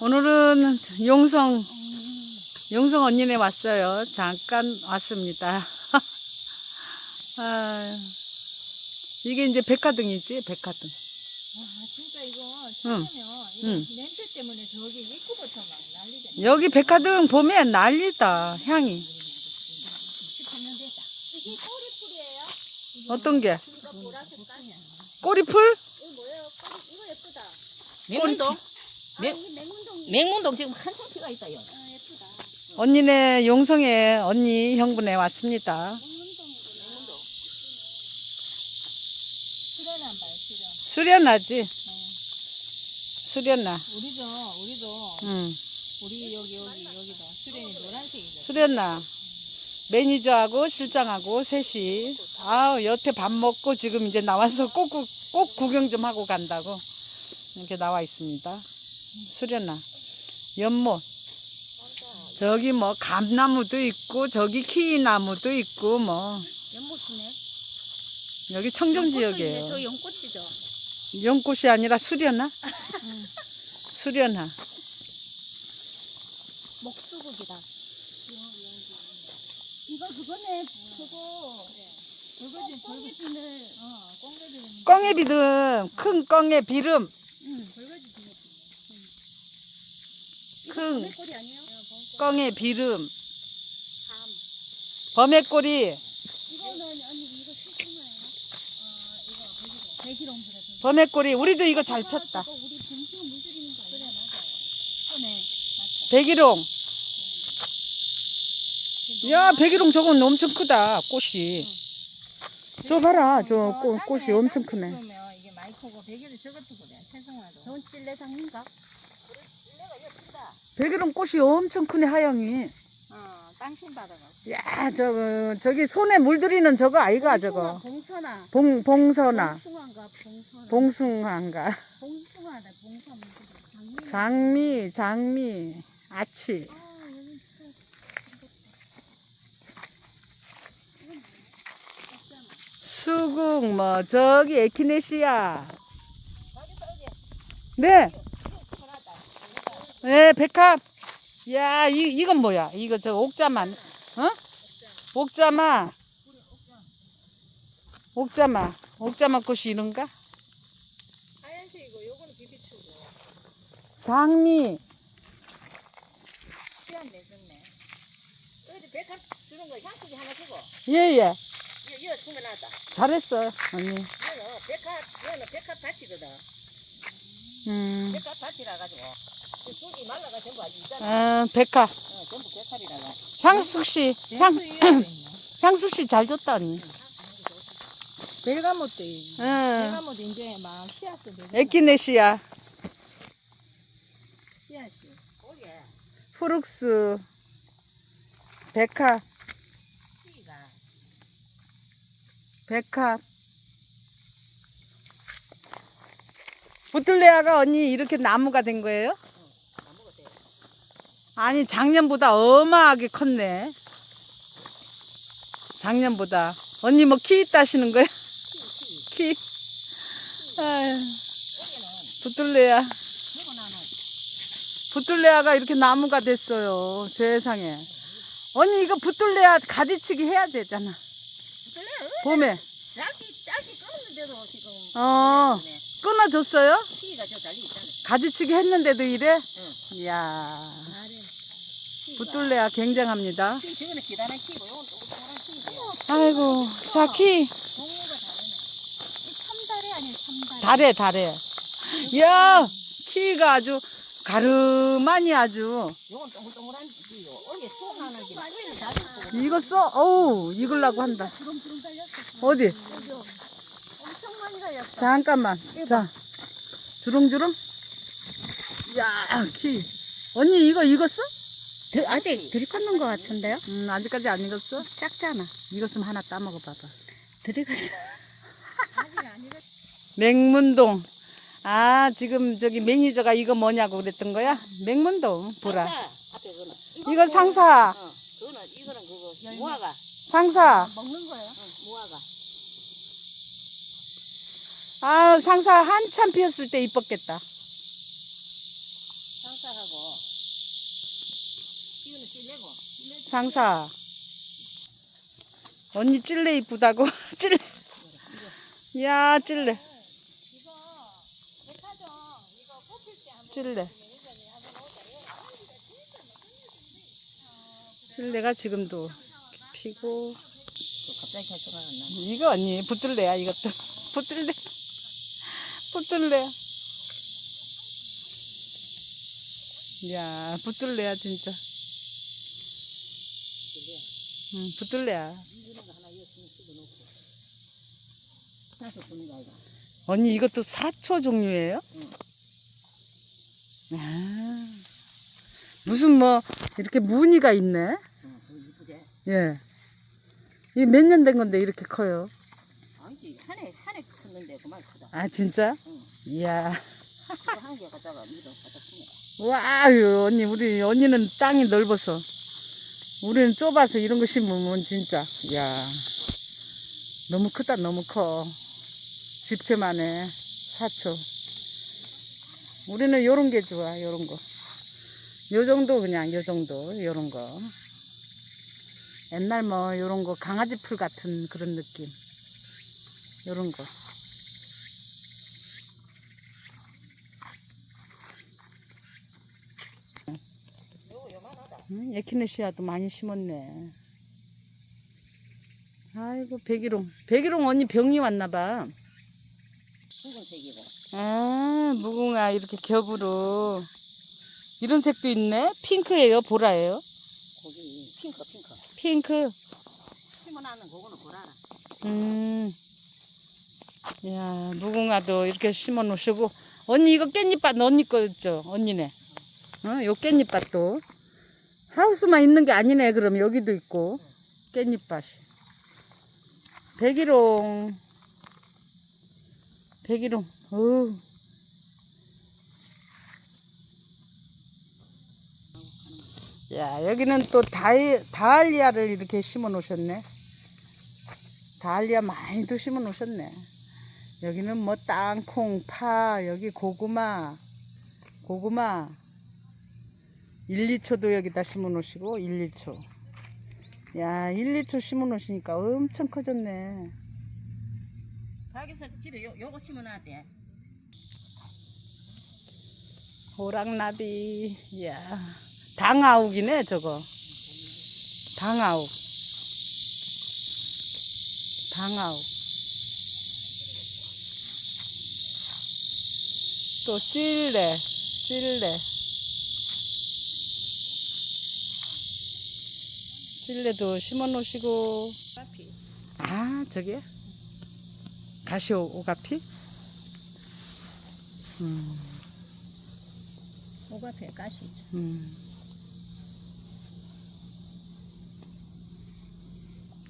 오늘은 용성, 용성 언니네 왔어요. 잠깐 왔습니다. 아, 이게 이제 백화등이지, 백화등. 와 진짜 이거 응. 응. 냄새 때문에 저기 입구부터 막 난리잖아. 여기 백화등 보면 난리다, 향이. 이게 꼬리풀이에요? 어떤 게? 이거 보라색 깔이야. 꼬리풀? 이거 뭐예요? 꼬리 이거 예쁘다. 맹문동? 아 맹- 이게 맹문동. 맹문동 지금 한참 피가 있다 요. 아 예쁘다. 언니네 용성에 언니 형부네 왔습니다. 수련한 봐요 수련. 수련하지? 수련나. 우리도 우리도 응. 우리 여기 여기 여기도 수련이 노란색이죠. 수련나. 매니저하고 실장하고 셋이 아우 여태 밥 먹고 지금 이제 나와서 꼭, 꼭, 꼭 구경 좀 하고 간다고 이렇게 나와 있습니다. 수련나. 연못. 저기 뭐 감나무도 있고 저기 키나무도 있고 뭐 연못이네. 여기 청정 지역이에요. 저 연꽃이죠. 연꽃이 아니라 수련나? 수련하. 목수국이다. 이거 그거네. 그거. 그거지. 벌거지를. 어, 꽁거지를. 꽁의 비름, 큰 꽁의 비름, 응. 꿀이 아니에요? 꽁의 비름, 이거 배기롱 불에 범의꼬리. 우리도 이거 잘 폈다. 백일홍. 야, 백일홍 저건 엄청 크다, 꽃이. 저 봐라, 저 꽃, 꽃이 엄청 크네. 이게 많이 크고 배기를 저것도 그래. 태성화도. 전 찔레상인가? 찔레가 이거 크다. 백일홍 꽃이 엄청 크네, 하영이. 어, 땅신. 야, 저거, 저기 손에 물들이는 저거 아이가, 저거. 봉선아. 봉, 봉선아. 봉숭아인가 봉선아. 봉숭아인가. 봉숭아다 봉선 장미. 장미, 장미, 아치. 아 여기 진짜 수국, 뭐, 저기 에키네시아. 네. 네, 백합. 야, 이, 이건 뭐야? 이거 저 옥자만, 어? 옥자마. 옥자마. 옥자마 꽃이 이런가? 하얀색이고 요거는 비비추고. 장미. 씨앗 내줬네. 어디 백합 주는 거 향수기 하나 주고. 예, 예. 이거 이거 숨겨놨다. 잘했어, 언니. 이거는 백합 이거는 백합 밭이거든. 음, 백합 밭이라 가지고. 그 줄이 말라가 전부 아직 있잖아. 어, 백합. 어, 전부 백합이라가. 향숙 씨. 향, 향숙 씨 잘 줬다, 언니. 벨가모도. 응. 벨가모도 이제 막 씨앗을 내고. 에키네시아. 씨앗이. 프룩스. 백합. 씨가. 백합. 부틀레아가 언니 이렇게 나무가 된 거예요? 아니 작년보다 어마하게 컸네. 작년보다. 언니 뭐 키 있다시는 거야? 키. 아유, 나는 부틀레아가 이렇게 나무가 됐어요. 세상에. 언니 이거 부틀레아 가지치기 해야 되잖아. 봄에. 짝이 짝이 끊었는데도 지금. 어, 네. 끊어줬어요? 키가 저 달리 있잖아. 가지치기 했는데도 이래? 이야, 아래. 부틀레아 굉장합니다. 키고 요건 키고. 아이고, 자, 키. 종류가 다르네. 이 참다리 아니야 참다리. 달해, 달해. 이야, 키가 아주 가르마니 아주. 요건 동글동글한 키요. 올게 수확하는 게 뿌리는 다 있고. 이거 써? 어우, 익으려고 한다. 주렁주렁 달렸어. 어디? 여기 엄청 많이 달렸어. 잠깐만. 자, 주렁주렁. 야, 키. 언니 이거 익었어? 아직 들이받는 것 같은데요? 음, 아직까지 안 익었어? 작잖아. 익었으면 하나 따먹어 봐봐. 들이갔어. 아직 안 익었어. 맹문동. 아, 지금 저기 매니저가 이거 뭐냐고 그랬던 거야? 맹문동, 보라. 앞에 그거는. 이거 상사, 어, 그거는 이거는 그거 무화과. 상사. 먹는 거예요? 응, 무화과. 아, 상사 한참 피었을 때 이뻤겠다. 상사하고 이거는 찔레고 상사. 언니 찔레 이쁘다고? 찔레. 야, 찔레. 찔레. 찔레가 지금도 피고. 이거 언니 붙들래야 이것도. 붙들래. 붙들래. 야, 붙들래야 진짜. 응, 거 아이가. 언니 이것도 사초 종류예요? 아, 무슨 뭐 이렇게 무늬가 있네. 응? 예. 이 몇 년 된 건데 이렇게 커요? 아니지 한해 한해 컸는데 그만 크다. 아 진짜? 응. 이야. 그거 한개 갖다가 믿어 갖다 주네. 와유 언니 우리 언니는 땅이 넓어서 우리는 좁아서 이런 거 심으면 진짜 야 너무 크다 너무 커. 집채만해 사초. 우리는 요런 게 좋아 요런 거. 요 정도 그냥 요 정도 요런 거. 옛날 뭐 요런 거 강아지 풀 같은 그런 느낌. 요런 거 요만하다. 응, 에키네시아도 많이 심었네. 아이고 백일홍. 백일홍 언니 병이 왔나 봐. 붉은 색이고. 아 무궁화 이렇게 겹으로 이런 색도 있네. 핑크예요, 보라예요? 거기 핑크 핑크. 핑크. 심어놨는 그거는 보라라. 음. 야 무궁화도 이렇게 심어 놓으시고 언니 이거 깻잎밭 언니 거죠, 언니네. 어, 요 깻잎밭도 하우스만 있는 게 아니네. 그럼 여기도 있고 깻잎밭이. 백일홍. 백일홍. 어우. 야, 여기는 또 다이, 다알리아를 이렇게 심어 놓으셨네. 다알리아 많이도 심어 놓으셨네. 여기는 뭐 땅콩, 파, 여기 고구마, 고구마. 1, 2초도 여기다 심어 놓으시고, 1, 2초. 야, 1, 2초 심어 놓으시니까 엄청 커졌네. 가게에서 집에 요 요거 심어 놨대. 호랑나비, 야 당아욱이네, 저거. 당아욱. 당아욱. 또 찔레, 찔레. 찔레도 심어 놓으시고. 카피. 아, 저게? 가시오 오가피? 음, 오가피에 가시 있죠. 음.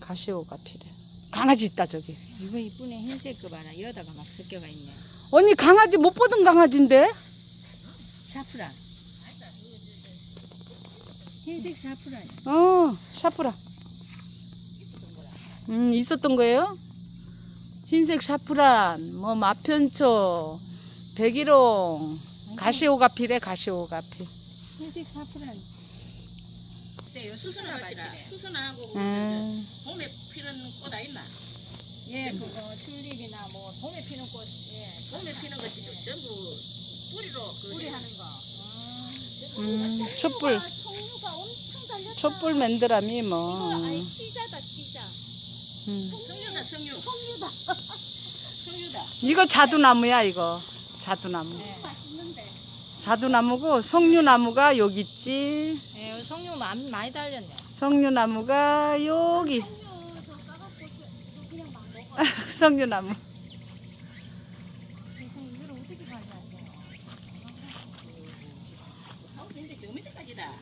가시오 오가피래. 강아지 있다, 저기. 이거 이쁘네 흰색 거 봐라 여다가 막 섞여가 있네 언니 강아지 못 보던 강아지인데? 샤프란 흰색 샤프란이야 어, 샤프라. 음, 있었던 거예요? 흰색 샤프란, 뭐 마편초, 백일홍, 가시오가피래, 가시오가피. 흰색 샤프란 요 수순아 같이라. 수순하고 음, 봄에 피는 꽃 아 있나? 예 그거 튤립이나 뭐 봄에 피는 꽃 예 봄에 피는 것이 전부 뿌리로 그 뿌리 하는 거 음, 촛불, 달렸다 촛불 맨드라미 뭐. 아니 피자다 피자 음. 성유다 성유. 송유다 성유다. 이거 자두나무야, 이거. 자두나무. 네. 자두나무고, 석류나무가 여기 있지. 예 송유 많이, 많이 달렸네 석류나무가 여기. 석류나무. 세상 이걸 어떻게 가냐 하우스 인데 저 밑에까지다.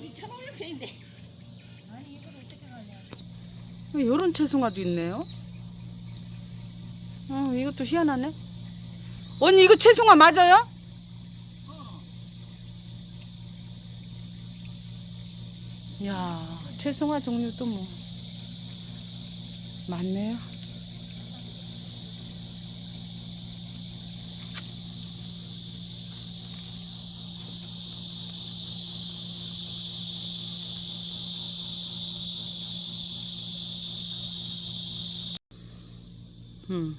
이 천오백 평인데. 아니 이걸 어떻게 가냐 이런 채송화도 있네요. 어, 이것도 희한하네. 언니 이거 채송화 맞아요? 야, 채송화 종류도 뭐 많네요. 음.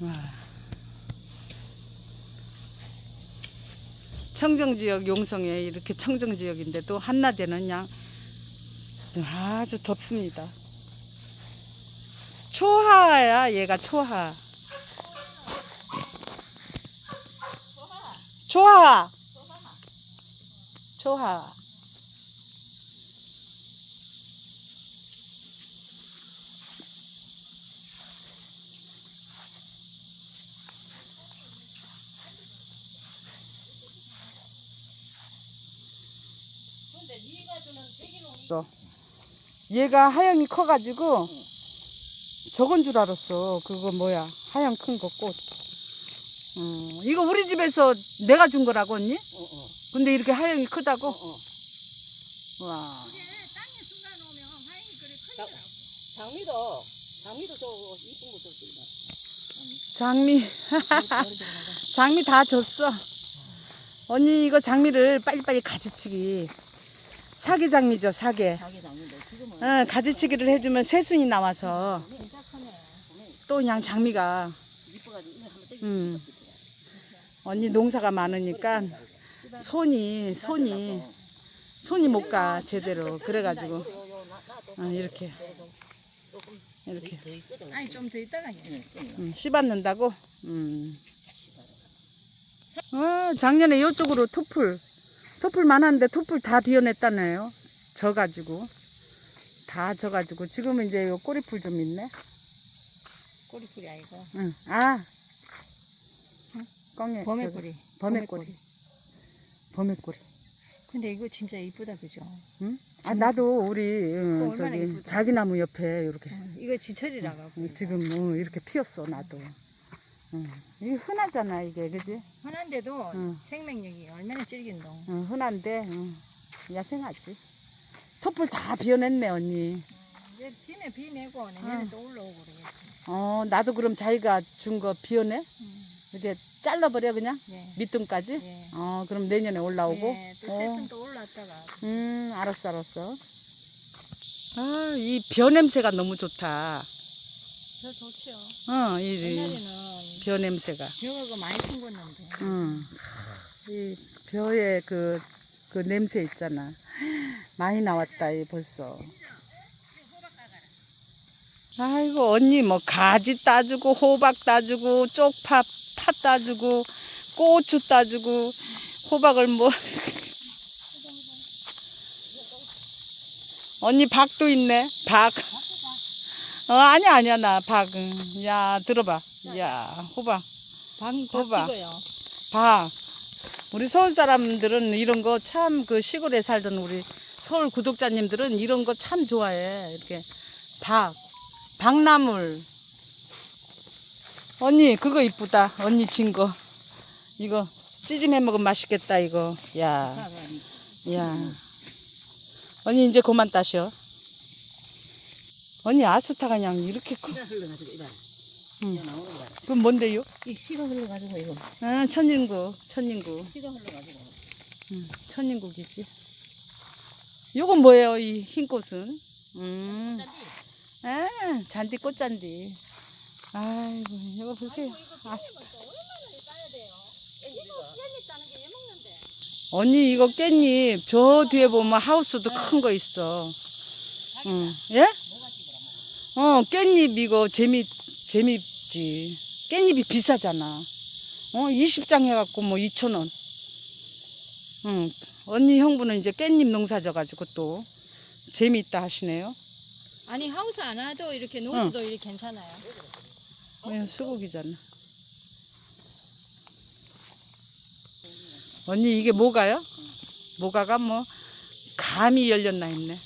와. 청정지역 용성에 이렇게 청정지역인데도 한낮에는 그냥 아주 덥습니다. 초하야 얘가 초하. 초하. 초하. 또 얘가 하영이 커가지고 저건 줄 알았어. 그거 뭐야? 하영 큰거 꽃. 음, 이거 우리 집에서 내가 준 거라고 언니? 어, 어. 근데 이렇게 하영이 크다고? 어, 어. 와. 장미도 장미도 저 이쁜 거 줬습니다. 장미. 장미 다 줬어. 언니 이거 장미를 빨리빨리 가지치기. 사계 장미죠, 사계. 응, 가지치기를 해주면 새순이 나와서. 또 그냥 장미가 음. 언니 농사가 많으니까 손이 손이 손이 못 가 제대로 그래가지고 어, 이렇게 이렇게. 아니 좀 더 있다가. 음, 씹었는다고. 음. 어, 작년에 이쪽으로 토플 토플 많았는데 토플 다 비워냈다네요. 져가지고 다 져가지고 지금은 이제 요 꼬리풀 좀 있네. 꼬리뿌리 아니고 응. 아. 꽁에 범에꼬리. 범에꼬리. 범에꼬리. 근데 이거 진짜 이쁘다 그죠? 응? 아 나도 우리 응, 저기. 자기 나무 옆에 이렇게 응, 이거 지철이라 가고 응, 지금 어, 이렇게 피었어 나도. 응. 이게 흔하잖아 이게 그지? 흔한데도 응. 생명력이 얼마나 찔긴동. 응, 흔한데 응. 야생하지. 톱불 다 비워냈네 언니. 이제 짐에 비 내고 내년에 응. 또 올라오고 그러겠지. 어 나도 그럼 자기가 준 거 비워내? 응. 이렇게 잘라버려 그냥 예. 밑둥까지? 예. 어 그럼 내년에 올라오고. 예, 또 어. 새순 또 올랐다가 음, 알았어, 알았어. 아, 이 벼 냄새가 너무 좋다. 더 좋죠. 어, 이, 이 옛날에는 벼 냄새가. 벼가 많이 숨겼는데 응. 이 벼의 그, 그 냄새 있잖아. 많이 나왔다, 이 벌써. 아이고, 언니 뭐 가지 따주고, 호박 따주고, 쪽파 파 따주고, 고추 따주고, 호박을 뭐. 언니 박도 있네, 박. 어, 아니야, 아니야, 나 박. 응. 야, 들어봐. 야, 호박. 방이 호박. 찍어요. 박. 우리 서울 사람들은 이런 거 참 그 시골에 살던 우리 서울 구독자님들은 이런 거 참 좋아해. 이렇게 박, 박나물. 언니 그거 이쁘다. 언니 진 거. 이거 찌짐해 먹으면 맛있겠다 이거. 야, 야. 언니 이제 그만 따셔. 언니 아스타가 그냥 이렇게 커. 씨가 흘러가지고 이봐. 응. 이거 나오는. 그건 뭔데요? 이 씨가 흘러가지고 이거 아, 천진국, 천진국. 씨가 흘러가지고. 음, 천인국이지. 요건 뭐예요, 이 흰 꽃은? 음, 아, 잔디 꽃잔디. 아이고, 이거 보세요. 아쉽다. 언니, 이거 깻잎, 저 뒤에 보면 하우스도 큰 거 있어. 응, 예? 어, 깻잎 이거 재미, 재밌지. 깻잎이 비싸잖아. 어, 20장 해갖고 뭐 2,000원. 응. 언니 형부는 이제 깻잎 농사 져가지고 또 재미있다 하시네요. 아니 하우스 안 와도 이렇게 노지도 이렇게 괜찮아요. 어, 수국이잖아. 언니 이게 뭐가요? 뭐가가 뭐 감이 열렸나 했네.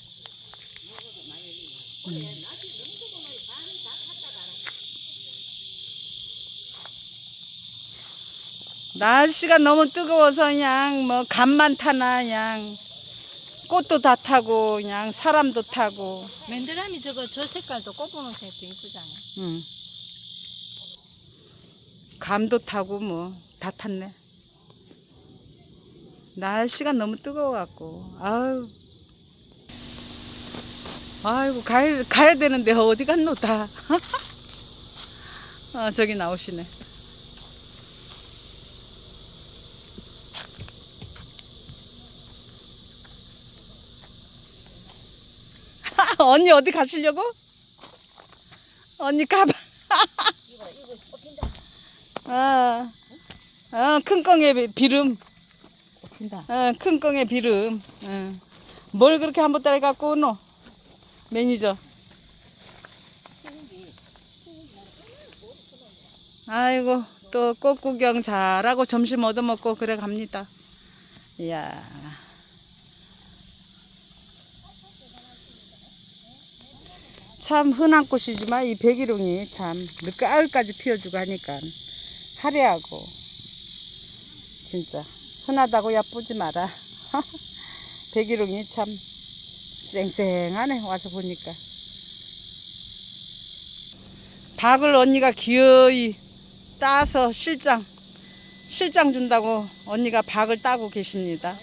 음. 날씨가 너무 뜨거워서 그냥 뭐 감만 타나 그냥 꽃도 다 타고 그냥 사람도 타고 맨드라미 저거 저 색깔도 꽃분홍색도 이쁘잖아. 응. 감도 타고 뭐 다 탔네. 날씨가 너무 뜨거워갖고 아우 아이고 가야, 가야 되는데 어디 갔노 다. 아 저기 나오시네. 언니 어디 가시려고? 언니 가봐. 이거 이거 뽑힌다. 어, 어, 큰 비- 비름. 뽑힌다. 어, 큰 껑에 비름. 어. 뭘 그렇게 한 보따리 갖고 오노? 매니저. 아이고, 또 꽃 구경 잘하고 점심 얻어먹고 그래 갑니다. 이야. 참 흔한 꽃이지만 이 백일홍이 참 늦가을까지 피어주고 하니까 화려하고 진짜 흔하다고 야쁘지 마라. 백일홍이 참 쌩쌩하네 와서 보니까. 박을 언니가 기어이 따서 실장 실장 준다고 언니가 박을 따고 계십니다.